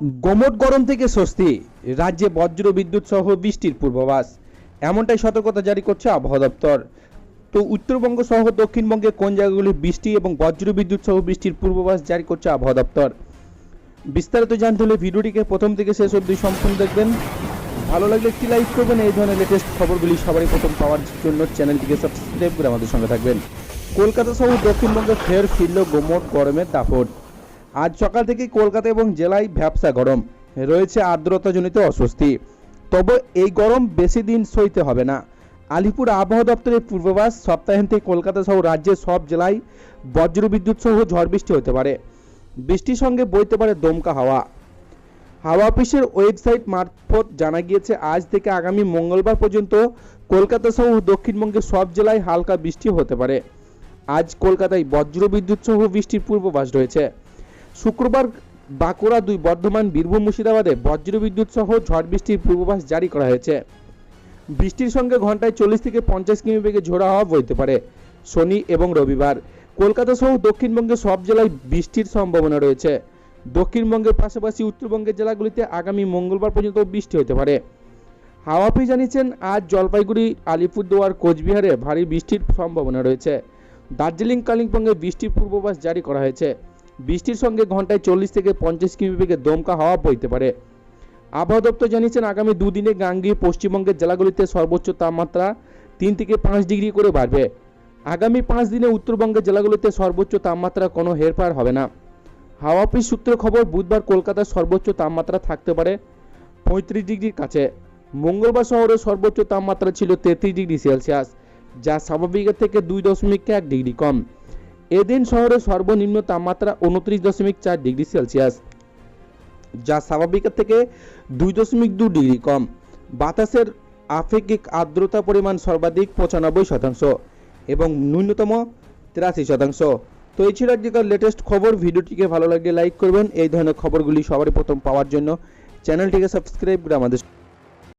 গোমট গরম থেকে স্বস্তি। রাজ্যে বজ্র বিদ্যুৎ সহ বৃষ্টির পূর্বাভাস। এমনটাই সতর্কতা জারি করছে আবহাওয়া দপ্তর। তো উত্তরবঙ্গ সহ দক্ষিণবঙ্গে কোন জায়গাগুলি বৃষ্টি এবং বজ্র বিদ্যুৎ সহ বৃষ্টির পূর্বাভাস জারি করছে আবহাওয়া দপ্তর? বিস্তারিত জানতে হলে ভিডিওটিকে প্রথম থেকে শেষ অবধি সম্পূর্ণ দেখবেন। ভালো লাগলে একটি লাইক করবেন, এই ধরনের লেটেস্ট খবরগুলি সবারই প্রথম পাওয়ার জন্য চ্যানেলটিকে সাবস্ক্রাইব করে আমাদের সঙ্গে থাকবেন। কলকাতা সহ দক্ষিণবঙ্গে ফের ফিরল গোমট গরমের দাপট। আজ সকাল থেকে কলকাতা এবং জেলায় ভ্যাবসা গরম। রয়েছে আর্দ্রতাজনিত অস্বস্তি। তবে এই গরম বেশি দিন সইতে হবে না। আলিপুর আবহাওয়া দপ্তরের পূর্বাভাস, সপ্তাহান্তে কলকাতা সহ রাজ্যের সব জেলায় বজ্রবিদ্যুৎ সহ ঝড় বৃষ্টি হতে পারে। বৃষ্টির সঙ্গে বইতে পারে দমকা হাওয়া। হাওয়া অফিসের ওয়েবসাইট মারফত জানা গিয়েছে, আজ থেকে আগামী মঙ্গলবার পর্যন্ত কলকাতা সহ দক্ষিণবঙ্গের সব জেলায় হালকা বৃষ্টি হতে পারে। আজ কলকাতায় বজ্রবিদ্যুৎ সহ বৃষ্টির পূর্বাভাস রয়েছে। শুক্রবার বাঁকুড়া দুই বর্ধমান, বীরভূম, মুর্শিদাবাদে বজ্রবিদ্যুৎ সহ ঝড় বৃষ্টির পূর্বাভাস জারি করা হয়েছে। বৃষ্টির সঙ্গে ঘন্টায় চল্লিশ থেকে পঞ্চাশ কিমি বেগে ঝোড়া হওয়া বইতে পারে শনি এবং রবিবার। কলকাতা সহ দক্ষিণবঙ্গের সব জেলায় বৃষ্টির সম্ভাবনা রয়েছে। দক্ষিণবঙ্গের পাশাপাশি উত্তরবঙ্গের জেলাগুলিতে আগামী মঙ্গলবার পর্যন্ত বৃষ্টি হতে পারে। হাওয়া জানিয়েছেন, আজ জলপাইগুড়ি, আলিপুরদুয়ার, কোচবিহারে ভারী বৃষ্টির সম্ভাবনা রয়েছে। দার্জিলিং, কালিম্পংয়ে বৃষ্টির পূর্বাভাস জারি করা হয়েছে। বৃষ্টির সঙ্গে ঘন্টায় চল্লিশ থেকে পঞ্চাশ কিমি বেগে দমকা হাওয়া বইতে পারে। আবহাওয়া দপ্তর জানিয়েছেন, আগামী দুদিনে গাঙ্গি পশ্চিমবঙ্গের জেলাগুলিতে সর্বোচ্চ তাপমাত্রা তিন থেকে পাঁচ ডিগ্রি করে বাড়বে। আগামী পাঁচ দিনে উত্তরবঙ্গের জেলাগুলিতে সর্বোচ্চ তাপমাত্রা কোনো হেরফার হবে না। হাওয়া অফিস সূত্রে খবর, বুধবার কলকাতার সর্বোচ্চ তাপমাত্রা থাকতে পারে পঁয়ত্রিশ ডিগ্রির কাছে। মঙ্গলবার শহরে সর্বোচ্চ তাপমাত্রা ছিল তেত্রিশ ডিগ্রি সেলসিয়াস, যা স্বাভাবিকের থেকে দুই দশমিক এক ডিগ্রি কম। এদিন শহরে সর্বনিম্ন তাপমাত্রা উনত্রিশ দশমিক চার ডিগ্রি সেলসিয়াস, যা স্বাভাবিকের থেকে দুই দশমিক দু ডিগ্রি কম। বাতাসের আপেক্ষিক আর্দ্রতা পরিমাণ সর্বাধিক পঁচানব্বই শতাংশ এবং ন্যূনতম তিরাশি শতাংশ। তো এই ছিল আজকের লেটেস্ট খবর। ভিডিওটিকে ভালো লাগলে লাইক করবেন। এই ধরনের খবরগুলি সবার প্রথম পাওয়ার জন্য চ্যানেলটিকে সাবস্ক্রাইব করে আমাদের